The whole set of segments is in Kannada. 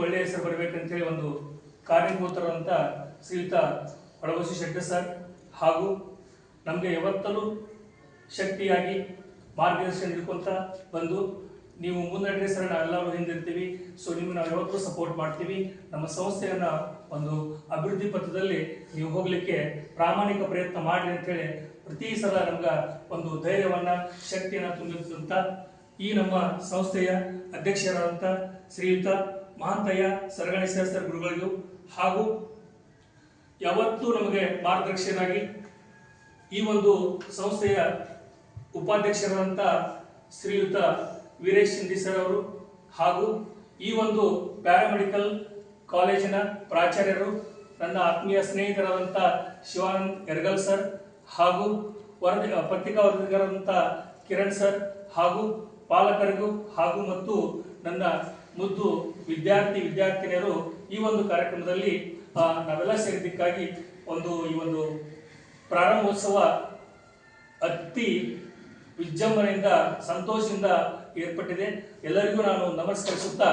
ಒಳ್ಳೆಯ ಹೆಸರು ಬರಬೇಕಂತೇಳಿ ಒಂದು ಕಾರ್ಯಭೂತರಂತ ಶ್ರೀಯುತ ಒಳಬಸಿ ಶೆಟ್ಟಿ ಸರ್ ಹಾಗೂ ನಮಗೆ ಯಾವತ್ತಲೂ ಶಕ್ತಿಯಾಗಿ ಮಾರ್ಗದರ್ಶನ ನೀಡ್ಕೊಂತ ಬಂದು ನೀವು ಮುನ್ನಡೆ ಸರ್ ನಾವೆಲ್ಲರೂ ಹಿಂದಿರ್ತೀವಿ ಸೊ ನಿಮ್ಗೆ ನಾವು ಯಾವತ್ತೂ ಸಪೋರ್ಟ್ ಮಾಡ್ತೀವಿ. ನಮ್ಮ ಸಂಸ್ಥೆಯನ್ನ ಒಂದು ಅಭಿವೃದ್ಧಿ ಪಥದಲ್ಲಿ ನೀವು ಹೋಗ್ಲಿಕ್ಕೆ ಪ್ರಾಮಾಣಿಕ ಪ್ರಯತ್ನ ಮಾಡಿ ಅಂತೇಳಿ ಪ್ರತಿ ಸಲ ನಮ್ಗೆ ಒಂದು ಧೈರ್ಯವನ್ನ, ಶಕ್ತಿಯನ್ನ ತುಂಬಿದಂತ ಈ ನಮ್ಮ ಸಂಸ್ಥೆಯ ಅಧ್ಯಕ್ಷರಾದಂಥ ಶ್ರೀಯುತ ಮಹಾಂತಯ್ಯ ಸರಗಣಿ ಶಾಸ್ತ್ರ ಗುರುಗಳಿಗೂ ಹಾಗೂ ಯಾವತ್ತೂ ನಮಗೆ ಮಾರ್ಗದರ್ಶಿಯರಾಗಿ ಈ ಒಂದು ಸಂಸ್ಥೆಯ ಉಪಾಧ್ಯಕ್ಷರಾದಂಥ ಶ್ರೀಯುತ ವೀರೇಶ್ ಶಿಂದಿ ಸರ್ ಅವರು ಹಾಗೂ ಈ ಒಂದು ಪ್ಯಾರಾಮೆಡಿಕಲ್ ಕಾಲೇಜಿನ ಪ್ರಾಚಾರ್ಯರು, ನನ್ನ ಆತ್ಮೀಯ ಸ್ನೇಹಿತರಾದಂಥ ಶಿವಾನಂದ್ ಹೆರ್ಗಲ್ ಸರ್ ಹಾಗೂ ವರದಿ, ಪತ್ರಿಕಾ ವರದಿಗಾರಂಥ ಕಿರಣ್ ಸರ್ ಹಾಗೂ ಪಾಲಕರಿಗೂ ಹಾಗೂ ಮತ್ತು ನನ್ನ ಮುದ್ದು ವಿದ್ಯಾರ್ಥಿ ವಿದ್ಯಾರ್ಥಿನಿಯರು ಈ ಒಂದು ಕಾರ್ಯಕ್ರಮದಲ್ಲಿ ನಾವೆಲ್ಲ ಸೇರಿದ್ದಕ್ಕಾಗಿ ಒಂದು ಈ ಒಂದು ಪ್ರಾರಂಭೋತ್ಸವ ಅತಿ ವಿಜೃಂಭಣೆಯಿಂದ, ಸಂತೋಷದಿಂದ ಏರ್ಪಟ್ಟಿದೆ. ಎಲ್ಲರಿಗೂ ನಾನು ನಮಸ್ಕರಿಸುತ್ತಾ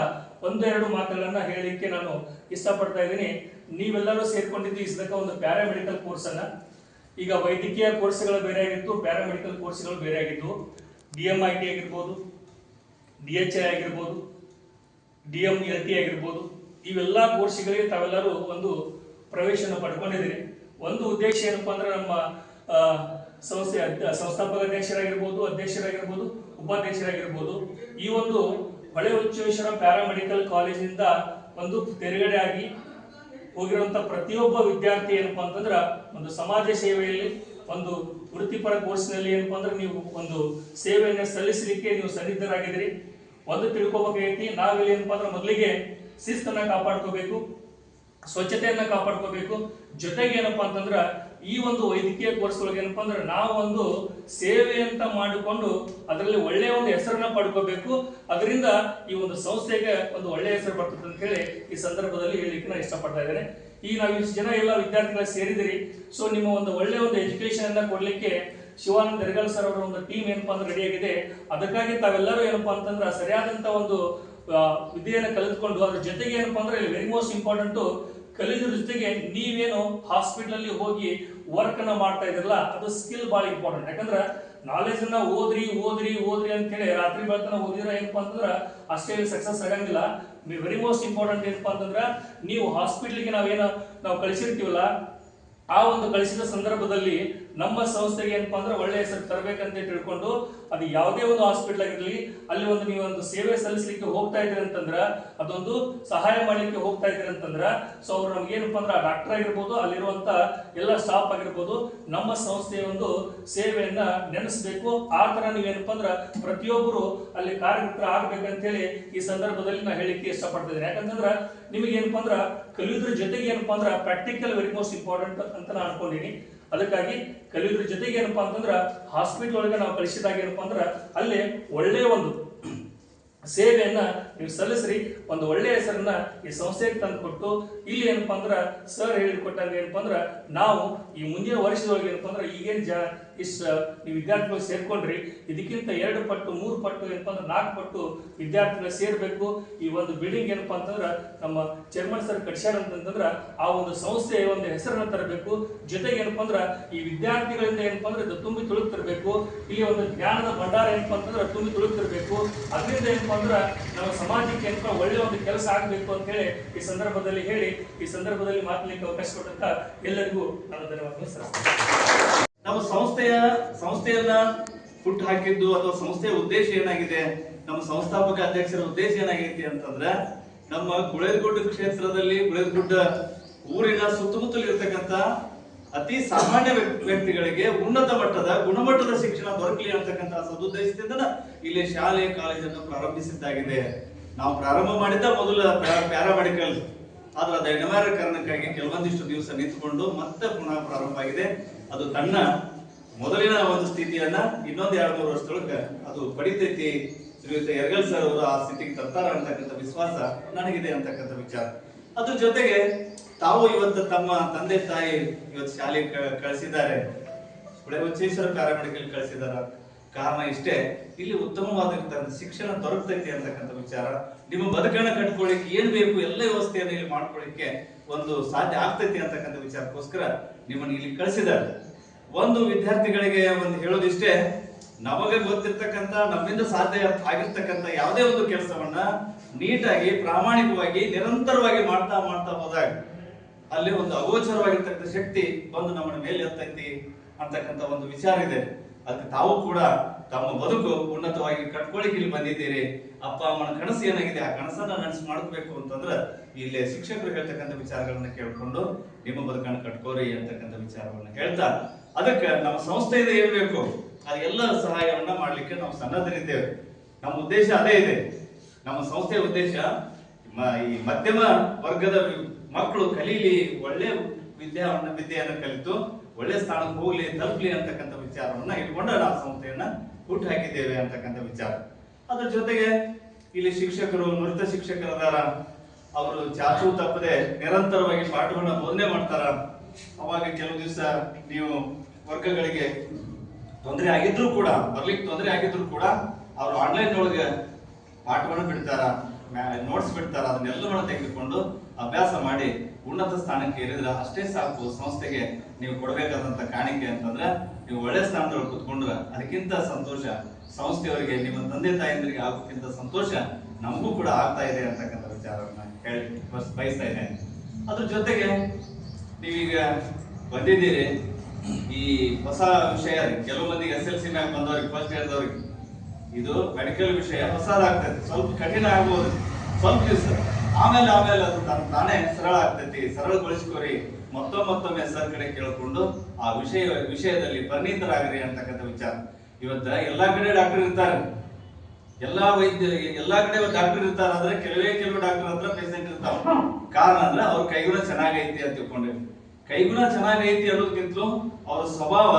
ಒಂದೆರಡು ಮಾತುಗಳನ್ನ ಹೇಳಲಿಕ್ಕೆ ನಾನು ಇಷ್ಟಪಡ್ತಾ ಇದ್ದೀನಿ. ನೀವೆಲ್ಲರೂ ಸೇರ್ಕೊಂಡಿದ್ದು ಈ ಸದಕ ಒಂದು ಪ್ಯಾರಾಮೆಡಿಕಲ್ ಕೋರ್ಸ್ ಅನ್ನ. ಈಗ ವೈದ್ಯಕೀಯ ಕೋರ್ಸ್ಗಳು ಬೇರೆ ಆಗಿತ್ತು, ಪ್ಯಾರಾಮೆಡಿಕಲ್ ಕೋರ್ಸ್ಗಳು ಬೇರೆ ಆಗಿತ್ತು ಡಿ ಎಂ ಐ ಟಿ ಆಗಿರ್ಬೋದು, ಡಿ ಎಚ್ ಐ ಆಗಿರ್ಬೋದು ಡಿ ಎಂ ಎಲ್ ಟಿ ಆಗಿರ್ಬೋದು, ಇವೆಲ್ಲ ಕೋರ್ಸ್ಗಳಿಗೆ ತಾವೆಲ್ಲರೂ ಒಂದು ಪ್ರವೇಶನ ಪಡ್ಕೊಂಡಿದ್ದೀರಿ. ಒಂದು ಉದ್ದೇಶ ಏನಪ್ಪ ಅಂದ್ರೆ ನಮ್ಮ ಸಂಸ್ಥೆ ಸಂಸ್ಥಾಪಕ ಅಧ್ಯಕ್ಷರಾಗಿರ್ಬೋದು ಅಧ್ಯಕ್ಷರಾಗಿರ್ಬೋದು, ಉಪಾಧ್ಯಕ್ಷರಾಗಿರ್ಬೋದು, ಈ ಒಂದು ಹೊಳೆ ಉಚ್ಚೇಶ್ವರ ಪ್ಯಾರಾಮೆಡಿಕಲ್ ಕಾಲೇಜಿನಿಂದ ಒಂದು ತೆರೆಗಡೆ ಆಗಿ ಹೋಗಿರುವಂಥ ಪ್ರತಿಯೊಬ್ಬ ವಿದ್ಯಾರ್ಥಿ ಏನಪ್ಪ ಅಂತಂದ್ರೆ ಒಂದು ಸಮಾಜ ಸೇವೆಯಲ್ಲಿ, ಒಂದು ವೃತ್ತಿಪರ ಕೋರ್ಸ್ನಲ್ಲಿ ಏನಪ್ಪ ಅಂದ್ರೆ ನೀವು ಒಂದು ಸೇವೆಯನ್ನು ಸಲ್ಲಿಸಲಿಕ್ಕೆ ನೀವು ಸನ್ನಿಧರಾಗಿದ್ದೀರಿ ಒಂದು ತಿಳ್ಕೊಬೇಕಾಗೈತಿ ನಾವಿಲ್ಲಿ ಏನಪ್ಪ ಅಂದ್ರೆ ಮೊದಲಿಗೆ ಶಿಸ್ತನ್ನ ಕಾಪಾಡ್ಕೋಬೇಕು, ಸ್ವಚ್ಛತೆಯನ್ನ ಕಾಪಾಡ್ಕೋಬೇಕು. ಜೊತೆಗೆ ಏನಪ್ಪ ಅಂತಂದ್ರ ಈ ಒಂದು ವೈದ್ಯಕೀಯ ಕೋರ್ಸ್ ಒಳಗೆ ಏನಪ್ಪಾ ಅಂದ್ರೆ ನಾವು ಒಂದು ಸೇವೆ ಅಂತ ಮಾಡಿಕೊಂಡು ಅದರಲ್ಲಿ ಒಳ್ಳೆಯ ಒಂದು ಹೆಸರನ್ನ ಪಡ್ಕೋಬೇಕು. ಅದರಿಂದ ಈ ಒಂದು ಸಂಸ್ಥೆಗೆ ಒಂದು ಒಳ್ಳೆಯ ಹೆಸರು ಬರ್ತದೆ ಅಂತ ಹೇಳಿ ಈ ಸಂದರ್ಭದಲ್ಲಿ ಹೇಳಲಿಕ್ಕೆ ನಾನು ಇಷ್ಟಪಡ್ತಾ ಇದ್ದೇನೆ. ಈಗ ನಾವು ಇಷ್ಟು ಜನ ಎಲ್ಲ ವಿದ್ಯಾರ್ಥಿಗಳ ಸೇರಿದಿರಿ ಸೊ ನಿಮ್ಮ ಒಂದು ಒಳ್ಳೆಯ ಒಂದು ಎಜುಕೇಶನ್ ಅನ್ನ ಕೊಡ್ಲಿಕ್ಕೆ ಶಿವಾನಂದ ದರ್ಗಲ್ ಸರ್ ಅವರ ಒಂದು ಟೀಮ್ ಏನಪ್ಪಾ ಅಂದ್ರೆ ರೆಡಿ ಆಗಿದೆ. ಅದಕ್ಕಾಗಿ ತಾವೆಲ್ಲರೂ ಏನಪ್ಪಾ ಅಂತಂದ್ರೆ ಸರಿಯಾದಂತ ಒಂದು ವಿದ್ಯೆಯನ್ನು ಕಲಿತುಕೊಂಡು ಅದ್ರ ಜೊತೆಗೆ ಏನಪ್ಪಾ ಅಂದ್ರೆ ವೆರಿ ಮೋಸ್ಟ್ ಇಂಪಾರ್ಟೆಂಟ್ ಕಲಿಯೋದ್ರ ಜೊತೆಗೆ ನೀವೇನು ಹಾಸ್ಪಿಟಲ್ ಅಲ್ಲಿ ಹೋಗಿ ವರ್ಕ್ ಅನ್ನ ಮಾಡ್ತಾ ಇದ್ರಲ್ಲ, ಅದು ಸ್ಕಿಲ್ ಬಹಳ ಇಂಪಾರ್ಟೆಂಟ್ ಯಾಕಂದ್ರೆ ನಾಲೆಜ್ ಅನ್ನ ಓದ್ರಿ ಓದ್ರಿ ಓದ್ರಿ ಅಂತ ಹೇಳಿ ರಾತ್ರಿ ಬೆಳತನ ಓದಿದ್ರೆ ಏನಪ್ಪಾ ಅಂತಂದ್ರ ಅಷ್ಟೇ ಸಕ್ಸಸ್ ಆಗಂಗಿಲ್ಲ. ವೆರಿ ಮೋಸ್ಟ್ ಇಂಪಾರ್ಟೆಂಟ್ ಏನಪ್ಪಾ ಅಂತಂದ್ರ ನೀವು ಹಾಸ್ಪಿಟ್ಲಿಗೆ ನಾವೇನು, ನಾವು ಕಳಿಸಿರ್ತೀವಲ್ಲ, ಆ ಒಂದು ಕಳಿಸಿದ ಸಂದರ್ಭದಲ್ಲಿ ನಮ್ಮ ಸಂಸ್ಥೆಗೆ ಏನಪ್ಪಾ ಅಂದ್ರೆ ಒಳ್ಳೆ ಹೆಸರು ತರಬೇಕಂತ ತಿಳ್ಕೊಂಡು ಅದು ಯಾವುದೇ ಒಂದು ಹಾಸ್ಪಿಟಲ್ ಆಗಿರಲಿ, ಅಲ್ಲಿ ಒಂದು ನೀವು ಒಂದು ಸೇವೆ ಸಲ್ಲಿಸಲಿಕ್ಕೆ ಹೋಗ್ತಾ ಇದ್ದೀರಿ ಅಂತಂದ್ರ, ಅದೊಂದು ಸಹಾಯ ಮಾಡಲಿಕ್ಕೆ ಹೋಗ್ತಾ ಇದ್ದೀರಿ ಅಂತಂದ್ರ ಸೊ ಅವ್ರು ನಮ್ಗೆ ಏನಪ್ಪಾ ಅಂದ್ರೆ ಡಾಕ್ಟರ್ ಆಗಿರ್ಬೋದು, ಅಲ್ಲಿರುವಂತ ಎಲ್ಲ ಸ್ಟಾಫ್ ಆಗಿರ್ಬೋದು, ನಮ್ಮ ಸಂಸ್ಥೆಯ ಒಂದು ಸೇವೆಯನ್ನ ನೆನೆಸಬೇಕು. ಆ ತರ ನೀವೇನಪ್ಪ ಅಂದ್ರೆ ಪ್ರತಿಯೊಬ್ಬರು ಅಲ್ಲಿ ಕಾರ್ಯಕರ್ತರ ಆಗ್ಬೇಕಂತೇಳಿ ಈ ಸಂದರ್ಭದಲ್ಲಿ ನಾ ಹೇಳಿಕ್ಕೆ ಇಷ್ಟಪಡ್ತಿದ್ದೀನಿ ಯಾಕಂತಂದ್ರ ನಿಮಗೆ ಏನಪ್ಪಾ ಅಂದ್ರ ಕಲಿಯೋದ್ರ ಜೊತೆಗೆ ಏನಪ್ಪಾ ಅಂದ್ರ ಪ್ರಾಕ್ಟಿಕಲ್ ವೆರಿ ಮೋಸ್ಟ್ ಇಂಪಾರ್ಟೆಂಟ್ ಅಂತ ನಾನು ಅನ್ಕೊಂಡಿನಿ ಅದಕ್ಕಾಗಿ ಕಲಿಯೋದ್ರ ಜೊತೆಗೆ ಏನಪ್ಪಾ ಅಂತಂದ್ರ ಹಾಸ್ಪಿಟ್ಲ್ ಒಳಗೆ ನಾವು ಕಲಿಸಿದಾಗ ಏನಪ್ಪಾ ಅಂದ್ರ ಅಲ್ಲಿ ಒಳ್ಳೆಯ ಒಂದು ಸೇವೆಯನ್ನ ನೀವು ಸಲ್ಲಿಸ್ರಿ, ಒಂದು ಒಳ್ಳೆಯ ಹೆಸರನ್ನ ಈ ಸಂಸ್ಥೆಗೆ ತಂದು ಕೊಟ್ಟು, ಇಲ್ಲಿ ಏನಪ್ಪಾ ಅಂದ್ರೆ ಸರ್ ಹೇಳಿಕೊಟ್ಟಂಗೆ ಏನಪ್ಪಾ ಅಂದ್ರೆ ನಾವು ಈ ಮುಂದಿನ ವರ್ಷದೊಳಗೆ ಏನಪ್ಪಾ ಅಂದ್ರೆ ಈಗೇನು ಜ ಇಷ್ಟ ನೀವು ವಿದ್ಯಾರ್ಥಿಗಳು ಸೇರ್ಕೊಂಡ್ರಿ, ಇದಕ್ಕಿಂತ ಎರಡು ಪಟ್ಟು, ಮೂರು ಪಟ್ಟು ಏನಪ್ಪಾ ಅಂದ್ರೆ ನಾಲ್ಕು ಪಟ್ಟು ವಿದ್ಯಾರ್ಥಿಗಳು ಸೇರ್ಬೇಕು. ಈ ಒಂದು ಬಿಲ್ಡಿಂಗ್ ಏನಪ್ಪಾ ಅಂತಂದ್ರೆ ನಮ್ಮ ಚೇರ್ಮನ್ ಸರ್ ಕಟ್ಸ್ಯಾರ ಅಂತಂದ್ರೆ ಆ ಒಂದು ಸಂಸ್ಥೆಯ ಒಂದು ಹೆಸರನ್ನ ತರಬೇಕು. ಜೊತೆಗೆ ಏನಪ್ಪಾ ಅಂದ್ರ ಈ ವಿದ್ಯಾರ್ಥಿಗಳಿಂದ ಏನಪ್ಪಾ ಅಂದ್ರೆ ಇದು ತುಂಬಿ ತುಳುಕ್ತಿರ್ಬೇಕು ಇಲ್ಲಿ ಒಂದು ಜ್ಞಾನದ ಭಂಡಾರ ಏನಪ್ಪಾ ಅಂತಂದ್ರೆ ತುಂಬಿ ತುಳುಕ್ತಿರ್ಬೇಕು ಅದರಿಂದ ಏನಪ್ಪಾ ಅಂದ್ರೆ ನಮ್ಮ ಸಮಾಜಕ್ಕೆ ಎಂತ ಒಳ್ಳೆ ಒಂದು ಕೆಲಸ ಆಗ್ಬೇಕು ಅಂತ ಹೇಳಿ ಈ ಸಂದರ್ಭದಲ್ಲಿ ಹೇಳಿ, ಈ ಸಂದರ್ಭದಲ್ಲಿ ಮಾತನಾಡಲಿಕ್ಕೆ ಅವಕಾಶ ಕೊಟ್ಟಂತ ಎಲ್ಲರಿಗೂ ನಾನು ಧನ್ಯವಾದಗಳು. ನಮ್ಮ ಸಂಸ್ಥೆಯ, ಸಂಸ್ಥೆಯನ್ನ ಹುಟ್ಟು ಹಾಕಿದ್ದು ಅಥವಾ ಸಂಸ್ಥೆಯ ಉದ್ದೇಶ ಏನಾಗಿದೆ, ನಮ್ಮ ಸಂಸ್ಥಾಪಕ ಅಧ್ಯಕ್ಷರ ಉದ್ದೇಶ ಏನಾಗೈತಿ ಅಂತಂದ್ರೆ, ನಮ್ಮ ಗುಳೇದಗುಡ್ಡ ಕ್ಷೇತ್ರದಲ್ಲಿ ಗುಳೇದಗುಡ್ಡ ಊರಿನ ಸುತ್ತಮುತ್ತಲು ಇರತಕ್ಕಂತ ಅತಿ ಸಾಮಾನ್ಯ ವ್ಯಕ್ತಿ- ವ್ಯಕ್ತಿಗಳಿಗೆ ಉನ್ನತ ಮಟ್ಟದ, ಗುಣಮಟ್ಟದ ಶಿಕ್ಷಣ ದೊರಕಲಿ ಅಂತಕ್ಕಂತಹ ಸದುದ್ದೇಶದಿಂದ ಇಲ್ಲಿ ಶಾಲೆ, ಕಾಲೇಜನ್ನು ಪ್ರಾರಂಭಿಸಿದ್ದಾಗಿದೆ ನಾವು ಪ್ರಾರಂಭ ಮಾಡಿದ್ದ ಮೊದಲ ಪ್ಯಾರಾಮೆಡಿಕಲ್. ಆದ್ರೆ ಅದು ಅನಿವಾರ್ಯ ಕಾರಣಕ್ಕಾಗಿ ಕೆಲವೊಂದಿಷ್ಟು ದಿವಸ ನಿಂತುಕೊಂಡು ಮತ್ತೆ ಪುನಃ ಪ್ರಾರಂಭ ಆಗಿದೆ. ಅದು ತನ್ನ ಮೊದಲಿನ ಒಂದು ಸ್ಥಿತಿಯನ್ನ ಇನ್ನೊಂದು ಎರಡು ಮೂರು ವರ್ಷದೊಳಗೆ ಅದು ಪಡಿತೈತಿ. ಶ್ರೀಯುತ ಯರ್ಗಲ್ ಸರ್ ಅವರು ಆ ಸ್ಥಿತಿಗೆ ತರ್ತಾರ ಅಂತಕ್ಕಂಥ ವಿಶ್ವಾಸ ನನಗಿದೆ ಅಂತಕ್ಕಂಥ ವಿಚಾರ. ಅದ್ರ ಜೊತೆಗೆ ತಾವು ಇವತ್ತು ತಮ್ಮ ತಂದೆ ತಾಯಿ ಇವತ್ತು ಶಾಲೆಗೆ ಕಳಿಸಿದ್ದಾರೆ. ಪ್ಯಾರಾಮೆಡಿಕಲ್ ಕಳಿಸಿದಾರ. ಕಾರಣ ಇಷ್ಟೇ, ಇಲ್ಲಿ ಉತ್ತಮವಾಗಿರ್ತಕ್ಕಂಥ ಶಿಕ್ಷಣ ದೊರಕತೈತಿ ಅಂತಕ್ಕಂಥ ವಿಚಾರ. ನಿಮ್ಮ ಬದುಕನ್ನ ಕಟ್ಕೊಳ್ಳಿಕ್ಕೆ ಏನ್ ಬೇಕು, ಎಲ್ಲ ವ್ಯವಸ್ಥೆಯನ್ನು ಇಲ್ಲಿ ಮಾಡ್ಕೊಳ್ಳಿಕ್ಕೆ ಒಂದು ಸಾಧ್ಯ ಆಗ್ತೈತಿ ಅಂತಕ್ಕಂಥ ವಿಚಾರಕ್ಕೋಸ್ಕರ ನಿಮ್ಮನ್ನು ಇಲ್ಲಿ ಕಳಿಸಿದ್ದಾರೆ. ಒಂದು ವಿದ್ಯಾರ್ಥಿಗಳಿಗೆ ಒಂದು ಹೇಳೋದಿಷ್ಟೇ, ನಮಗೆ ಗೊತ್ತಿರ್ತಕ್ಕಂಥ, ನಮ್ಮಿಂದ ಸಾಧ್ಯ ಆಗಿರ್ತಕ್ಕಂಥ ಯಾವುದೇ ಒಂದು ಕೆಲಸವನ್ನ ನೀಟಾಗಿ, ಪ್ರಾಮಾಣಿಕವಾಗಿ, ನಿರಂತರವಾಗಿ ಮಾಡ್ತಾ ಮಾಡ್ತಾ ಹೋದಾಗ ಅಲ್ಲಿ ಒಂದು ಅಗೋಚರವಾಗಿರ್ತಕ್ಕಂಥ ಶಕ್ತಿ ಬಂದು ನಮ್ಮನ್ನ ಮೇಲೆ ಎತ್ತೈತಿ ಅಂತಕ್ಕಂಥ ಒಂದು ವಿಚಾರ ಇದೆ. ಅದಕ್ಕೆ ತಾವು ಕೂಡ ತಮ್ಮ ಬದುಕು ಉನ್ನತವಾಗಿ ಕಟ್ಕೊಳ್ಳಿಕ್ಕೆ ಇಲ್ಲಿ ಬಂದಿದ್ದೀರಿ. ಅಪ್ಪ, ಅಮ್ಮನ ಕನಸು ಏನಾಗಿದೆ? ಆ ಕನಸನ್ನ ನನಸು ಮಾಡ್ಕೋಬೇಕು ಅಂತಂದ್ರೆ ಇಲ್ಲಿ ಶಿಕ್ಷಕರು ಹೇಳ್ತಕ್ಕಂಥ ವಿಚಾರಗಳನ್ನ ಕೇಳ್ಕೊಂಡು ನಿಮ್ಮ ಬದುಕನ್ನು ಕಟ್ಕೋರಿ ಅಂತಕ್ಕಂಥ ವಿಚಾರವನ್ನ ಹೇಳ್ತಾ, ಅದಕ್ಕೆ ನಮ್ಮ ಸಂಸ್ಥೆಯಿಂದ ಏನ್ ಬೇಕು ಅದೆಲ್ಲ ಸಹಾಯವನ್ನ ಮಾಡ್ಲಿಕ್ಕೆ ನಾವು ಸನ್ನದ್ಧರಿದ್ದೇವೆ. ನಮ್ಮ ಉದ್ದೇಶ ಅದೇ ಇದೆ. ನಮ್ಮ ಸಂಸ್ಥೆಯ ಉದ್ದೇಶ ಈ ಮಧ್ಯಮ ವರ್ಗದ ಮಕ್ಕಳು ಕಲೀಲಿ ಒಳ್ಳೆ ವಿದ್ಯಾವನ್ನ ವಿದ್ಯೆಯನ್ನು ಕಲಿತು ಒಳ್ಳೆ ಸ್ಥಾನಕ್ಕೆ ಹೋಗ್ಲಿ, ತಲುಪಲಿ ಅಂತಕ್ಕಂಥ ವಿಚಾರವನ್ನ ಇಟ್ಕೊಂಡು ನಾವು ಸಂಸ್ಥೆಯನ್ನ ಹುಟ್ಟು ಹಾಕಿದ್ದೇವೆ ಅಂತಕ್ಕಂಥ ವಿಚಾರ. ಅದ್ರ ಜೊತೆಗೆ ಇಲ್ಲಿ ಶಿಕ್ಷಕರು, ನುರಿತ ಶಿಕ್ಷಕರದಾರ ಅವರು ಚಾಚು ತಪ್ಪದೆ ನಿರಂತರವಾಗಿ ಪಾಠಗಳನ್ನ ಬೋಧನೆ ಮಾಡ್ತಾರ. ಅವಾಗ ಕೆಲವು ದಿವಸ ನೀವು ವರ್ಗಗಳಿಗೆ ತೊಂದರೆ ಆಗಿದ್ರು ಕೂಡ, ಬರ್ಲಿಕ್ಕೆ ತೊಂದರೆ ಆಗಿದ್ರು ಕೂಡ ಅವರು ಆನ್ಲೈನ್ ಒಳಗೆ ಪಾಠಗಳನ್ನ ಬಿಡ್ತಾರ ನೋಟ್ಸ್ ಬಿಡ್ತಾರ ಅದನ್ನೆಲ್ಲವನ್ನು ತೆಗೆದುಕೊಂಡು ಅಭ್ಯಾಸ ಮಾಡಿ ಉನ್ನತ ಸ್ಥಾನಕ್ಕೆ ಏರಿದ್ರೆ ಅಷ್ಟೇ ಸಾಕು ಸಂಸ್ಥೆಗೆ ನೀವು ಕೊಡಬೇಕಾದಂತ ಕಾಣಿಕೆ ಅಂತಂದ್ರೆ ನೀವು ಒಳ್ಳೆ ಸ್ಥಾನದಲ್ಲಿ ಕುತ್ಕೊಂಡ್ರೆ ಅದಕ್ಕಿಂತ ಸಂತೋಷ. ಸಂಸ್ಥೆಯವರಿಗೆ, ನಿಮ್ಮ ತಂದೆ ತಾಯಂದಿರಿಗೆ ಆಗೋಕ್ಕಿಂತ ಸಂತೋಷ ನಮಗೂ ಕೂಡ ಆಗ್ತಾ ಇದೆ ಅಂತಕ್ಕಂಥ ವಿಚಾರವನ್ನ ಹೇಳಿ ಬಯಸ್ತಾ ಇದ್ದೇನೆ. ಅದ್ರ ಜೊತೆಗೆ ನೀವೀಗ ಬಂದಿದ್ದೀರಿ. ಈ ಹೊಸ ವಿಷಯ. ಕೆಲವು ಮಂದಿಗೆ ಎಸ್ ಎಲ್ ಸಿ ಬಂದವ್ರಿಗೆ ಫಸ್ಟ್ ಇಯರ್ದವ್ರಿಗೆ ಇದು ಮೆಡಿಕಲ್ ವಿಷಯ. ಹೊಸದಾಗ್ತದೆ ಸ್ವಲ್ಪ ಕಠಿಣ ಆಗ್ಬೋದು. ಸ್ವಲ್ಪ ದಿವಸ. ಆಮೇಲೆ ಆಮೇಲೆ ಅದು ತನ್ನ ತಾನೇ ಸರಳ ಆಗ್ತೈತಿ. ಸರಳಗೊಳಿಸ್ಕೋರಿ. ಮತ್ತೊಮ್ಮೆ ಮತ್ತೊಮ್ಮೆ ಸರ್ ಕಡೆ ಕೇಳಿಕೊಂಡು ಆ ವಿಷಯ, ವಿಷಯದಲ್ಲಿ ಪರಿಣಿತರಾಗ್ರಿ ಅಂತಕ್ಕಂಥ ವಿಚಾರ. ಇವತ್ತ ಎಲ್ಲಾ ಕಡೆ ಡಾಕ್ಟರ್ ಇರ್ತಾರೆ. ಎಲ್ಲಾ ವೈದ್ಯ, ಎಲ್ಲಾ ಕಡೆ ಡಾಕ್ಟರ್ ಇರ್ತಾರ ಅಂದ್ರೆ ಕೆಲವೇ ಕೆಲವು ಡಾಕ್ಟರ್ ಹತ್ರ ಪೇಷಂಟ್ ಇರ್ತಾವ. ಕಾರಣ ಅಂದ್ರೆ ಅವ್ರ ಕೈಗುಣ ಚೆನ್ನಾಗೈತಿ ಅಂತ ತಿಳ್ಕೊಂಡ್ರಿ ಕೈಗುಣ ಚೆನ್ನಾಗೈತಿ ಅನ್ನೋದಕ್ಕಿಂತಲೂ ಅವ್ರ ಸ್ವಭಾವ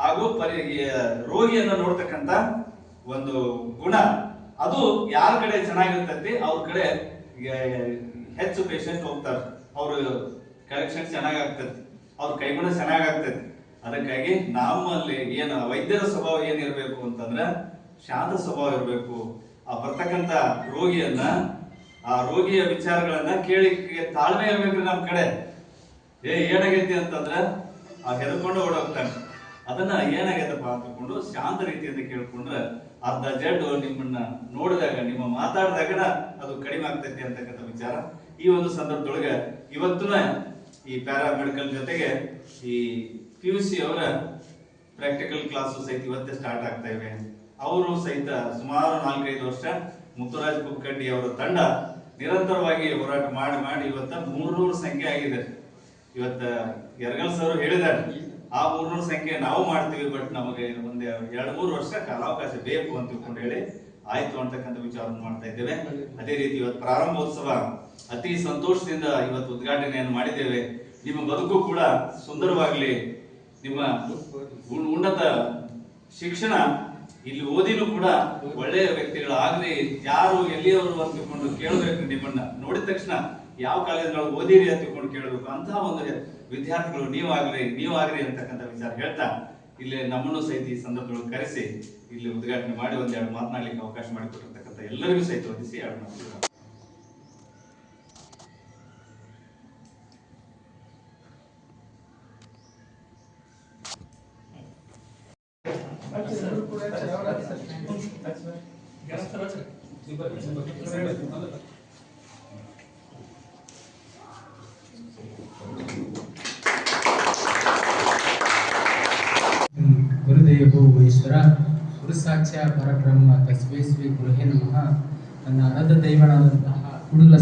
ಹಾಗೂ ಪರಿ ರೋಗಿಯನ್ನ ನೋಡ್ತಕ್ಕಂತ ಒಂದು ಗುಣ. ಅದು ಯಾರ ಕಡೆ ಚೆನ್ನಾಗಿರ್ತೈತಿ? ಅವ್ರ ಕಡೆ ಹೆಚ್ಚು ಪೇಷಂಟ್ ಹೋಗ್ತಾರೆ. ಅವರು ಕಲೆಕ್ಷನ್ ಚೆನ್ನಾಗಾಗ್ತೈತಿ ಅವ್ರ ಕೈಗುಣ ಆಗ್ತದೆ ಅದಕ್ಕಾಗಿ ನಮ್ಮಲ್ಲಿ ಏನು ವೈದ್ಯರ ಸ್ವಭಾವ ಏನಿರ್ಬೇಕು ಅಂತಂದ್ರೆ ಶಾಂತ ಸ್ವಭಾವ ಇರಬೇಕು. ಆ ಬರ್ತಕ್ಕಂತ ರೋಗಿಯನ್ನ, ಆ ರೋಗಿಯ ವಿಚಾರಗಳನ್ನ ಕೇಳಿ ತಾಳ್ಮೆ ಇರ್ಬೇಕ್ರಿ ನಮ್ ಕಡೆ. ಏ, ಏನಾಗೈತಿ ಅಂತಂದ್ರ ಆ ಹೆದರ್ಕೊಂಡು ಓಡೋಗ್ತಾನೆ. ಅದನ್ನ ಏನಾಗೈತಪ್ಪ ಅಂತಕೊಂಡು ಶಾಂತ ರೀತಿಯಿಂದ ಕೇಳ್ಕೊಂಡ್ರೆ ಅರ್ಧ ಜಡ್ಡು ನಿಮ್ಮನ್ನ ನೋಡಿದಾಗ, ನಿಮ್ಮ ಮಾತಾಡಿದಾಗ ಅದು ಕಡಿಮೆ ಆಗ್ತೈತಿ ಅಂತಕ್ಕಂಥ ವಿಚಾರ. ಈ ಒಂದು ಸಂದರ್ಭದೊಳಗೆ ಇವತ್ತು ಈ ಪ್ಯಾರಾಮೆಡಿಕಲ್ ಜೊತೆಗೆ ಈ ಪಿ ಯು ಸಿ ಅವರ ಪ್ರಾಕ್ಟಿಕಲ್ ಕ್ಲಾಸು ಸಹಿತ ಇವತ್ತೇ ಸ್ಟಾರ್ಟ್ ಆಗ್ತಾ ಇವೆ. ಅವರು ಸಹಿತ ಸುಮಾರು ನಾಲ್ಕೈದು ವರ್ಷ ಮುತ್ತುರಾಜ್ ಕುಕ್ಕಡ್ಡಿ ಅವರ ತಂಡ ನಿರಂತರವಾಗಿ ಹೋರಾಟ ಮಾಡಿ ಮಾಡಿ ಇವತ್ತ ಮೂರ್ನೂರು ಸಂಖ್ಯೆ ಆಗಿದೆ. ಇವತ್ತ ಯರಗಲ್ ಸರ್ ಹೇಳಿದ್ದಾರೆ. ಆ ಮೂರ್ನೂರು ಸಂಖ್ಯೆ ನಾವು ಮಾಡ್ತೀವಿ ಬಟ್ ನಮಗೆ ಒಂದ್ ಎರಡು ಮೂರು ವರ್ಷ ಕಾಲಾವಕಾಶ ಬೇಕು ಅಂತ ತಿಳ್ಕೊಂಡು ಹೇಳಿ ಆಯ್ತು ಅಂತಕ್ಕಂಥ ವಿಚಾರವನ್ನು ಮಾಡ್ತಾ ಇದ್ದೇವೆ. ಅದೇ ರೀತಿ ಇವತ್ತು ಪ್ರಾರಂಭೋತ್ಸವ ಅತಿ ಸಂತೋಷದಿಂದ ಇವತ್ತು ಉದ್ಘಾಟನೆಯನ್ನು ಮಾಡಿದ್ದೇವೆ. ನಿಮ್ಮ ಬದುಕು ಕೂಡ ಸುಂದರವಾಗಲಿ. ನಿಮ್ಮ ಉನ್- ಉನ್ನತ ಶಿಕ್ಷಣ ಇಲ್ಲಿ ಓದಿನೂ ಕೂಡ ಒಳ್ಳೆಯ ವ್ಯಕ್ತಿಗಳಾಗ್ಲಿ. ಯಾರು ಎಲ್ಲಿಯವರು ಅಂತ ತಿಳ್ಕೊಂಡು ಕೇಳಬೇಕು ನಿಮ್ಮನ್ನ ನೋಡಿದ ತಕ್ಷಣ ಯಾವ ಕಾಲೇಜ್ನೊಳಗೆ ಓದಿರಿ ಅಂತ ತಿಳ್ಕೊಂಡು ಕೇಳಬೇಕು ಅಂತಹ ಒಂದು ವಿದ್ಯಾರ್ಥಿಗಳು ನೀವಾಗ್ರಿ ನೀವಾಗ್ರಿ ಅಂತಕ್ಕಂಥ ವಿಚಾರ ಹೇಳ್ತಾ ಇಲ್ಲಿ ನಮ್ಮನ್ನು ಸಹಿತ ಈ ಸಂದರ್ಭದೊಳಗೆ ಕರೆಸಿ ಇಲ್ಲಿ ಉದ್ಘಾಟನೆ ಮಾಡಿ ಒಂದೆರಡು ಮಾತನಾಡಲಿಕ್ಕೆ ಅವಕಾಶ ಮಾಡಿಕೊಟ್ಟಿರ್ತಕ್ಕಂಥ ಎಲ್ಲರಿಗೂ ಸಹಿತ ವಂದಿಸಿ ಎರಡು ಮಾತು ಗುರುದೇವೋ ಮಹೇಶ್ವರ ಗುರುಸಾಕ್ಷ್ಯ ಪರಬ್ರಹ್ಮ ತಸ್ಮೈ ಶ್ರೀ ಗುರುಹೇ ನಮಃ. ನನ್ನ ಅರದ ದೈವನಾದಂತಹ ಕುಡುಲ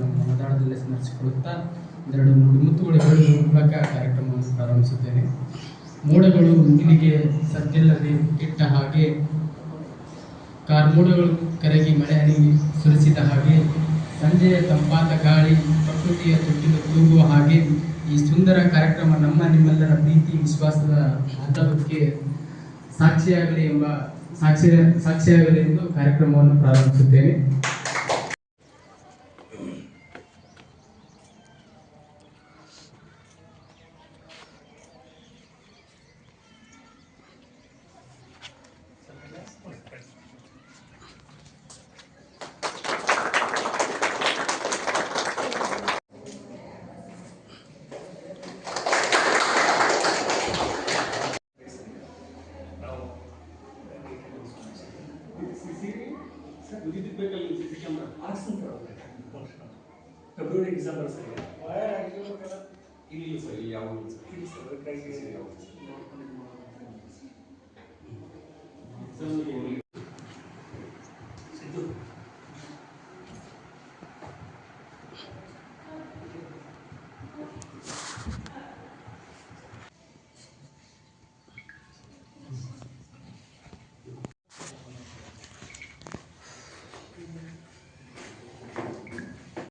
ನಮ್ಮ ಮತದಾಳದಲ್ಲಿ ಸ್ಮರಿಸಿಕೊಳ್ಳುತ್ತಾ ಒಂದೆರಡು ನುಡಿಮುತ್ತುಗಳು ಹೇಳುವ ಮೂಲಕ ಕಾರ್ಯಕ್ರಮವನ್ನು ಪ್ರಾರಂಭಿಸುತ್ತೇನೆ. ಮೋಡಗಳು ಮುಗಿಲಿಗೆ ಸದ್ದಿಲ್ಲದೆ ಇಟ್ಟ ಹಾಗೆ ಕಾರ್ಮೋಡಗಳು ಕರಗಿ ಮಳೆ ಹನಿ ಸುರಿಸಿದ ಹಾಗೆ, ಸಂಜೆಯ ತಂಪಾದ ಗಾಳಿ, ಪ್ರಕೃತಿಯ ತೊಟ್ಟಿಲು ತೂಗುವ ಹಾಗೆ ಈ ಸುಂದರ ಕಾರ್ಯಕ್ರಮ ನಮ್ಮ ನಿಮ್ಮೆಲ್ಲರ ಪ್ರೀತಿ, ವಿಶ್ವಾಸದ ಹಬ್ಬಕ್ಕೆ ಸಾಕ್ಷಿಯಾಗಲಿ ಎಂಬ ಸಾಕ್ಷಿ ಸಾಕ್ಷಿಯಾಗಲಿ ಎಂದು ಕಾರ್ಯಕ್ರಮವನ್ನು ಪ್ರಾರಂಭಿಸುತ್ತೇನೆ.